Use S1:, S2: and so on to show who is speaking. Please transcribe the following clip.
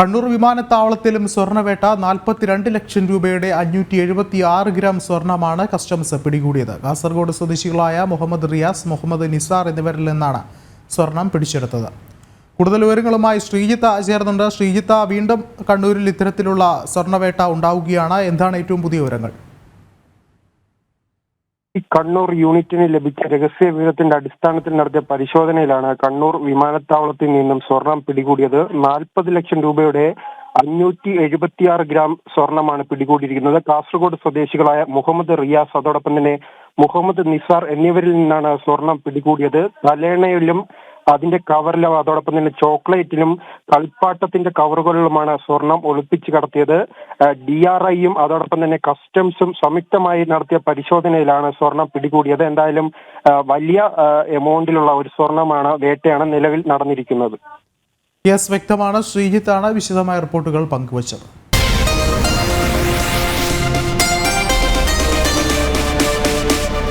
S1: കണ്ണൂർ വിമാനത്താവളത്തിലും സ്വർണവേട്ട നാൽപ്പത്തിരണ്ട് ലക്ഷം രൂപയുടെ അഞ്ഞൂറ്റി എഴുപത്തി ആറ് ഗ്രാം സ്വർണമാണ് കസ്റ്റംസ് പിടികൂടിയത്. കാസർഗോഡ് സ്വദേശികളായ മുഹമ്മദ് റിയാസ് മുഹമ്മദ് നിസാർ എന്നിവരിൽ നിന്നാണ് സ്വർണം പിടിച്ചെടുത്തത്. കൂടുതൽ വിവരങ്ങളുമായി ശ്രീജിത്ത ചേർന്നുണ്ട്. ശ്രീജിത്ത വീണ്ടും കണ്ണൂരിൽ ഇത്തരത്തിലുള്ള സ്വർണവേട്ട ഉണ്ടാവുകയാണ്. എന്താണ് ഏറ്റവും പുതിയ വിവരങ്ങൾ?
S2: കണ്ണൂർ യൂണിറ്റിന് ലഭിച്ച രഹസ്യ വിവരത്തിന്റെ അടിസ്ഥാനത്തിൽ നടത്തിയ പരിശോധനയിലാണ് കണ്ണൂർ വിമാനത്താവളത്തിൽ നിന്നും സ്വർണം പിടികൂടിയത്. നാൽപ്പത് ലക്ഷം രൂപയുടെ അഞ്ഞൂറ്റി എഴുപത്തിയാറ് ഗ്രാം സ്വർണമാണ് പിടികൂടിയിരിക്കുന്നത്. കാസർഗോഡ് സ്വദേശികളായ മുഹമ്മദ് റിയാസ് അതോടൊപ്പം തന്നെ മുഹമ്മദ് നിസാർ എന്നിവരിൽ നിന്നാണ് സ്വർണം പിടികൂടിയത്. തലേണയിലും അതിന്റെ കവറിലും അതോടൊപ്പം തന്നെ ചോക്ലേറ്റിലും കളിപ്പാട്ടത്തിന്റെ കവറുകളിലുമാണ് സ്വർണം ഒളിപ്പിച്ച് കടത്തിയത്. ഡി ആർ ഐയും അതോടൊപ്പം തന്നെ കസ്റ്റംസും സംയുക്തമായി നടത്തിയ പരിശോധനയിലാണ് സ്വർണം പിടികൂടിയത്. എന്തായാലും വലിയ എമൗണ്ടിലുള്ള ഒരു സ്വർണമാണ് വേട്ടയാണ് നിലവിൽ നടന്നിരിക്കുന്നത്.
S1: യെസ് വ്യക്തമാണ്. ശ്രീജിത്താണ് വിശദമായ റിപ്പോർട്ടുകൾ പങ്കുവച്ചത്.